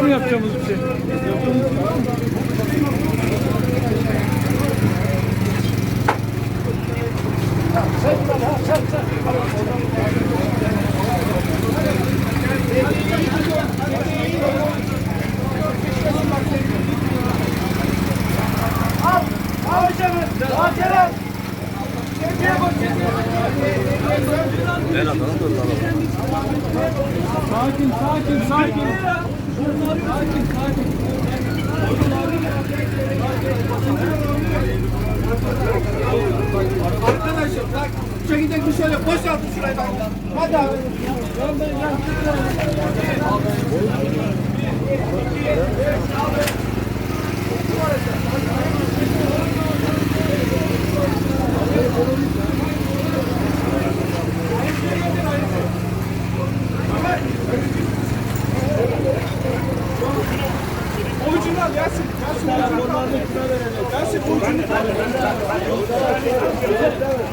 Var mı yapacağımız bir şey? Sakin, sakin, sakin. Sakin, sakin. Arkadaşım bak çekirdek bir şöyle boşaltın şurayı bak. Hadi abi. O ucunu al Yasin. Yasin o ucunu al. Yasin o ucunu al.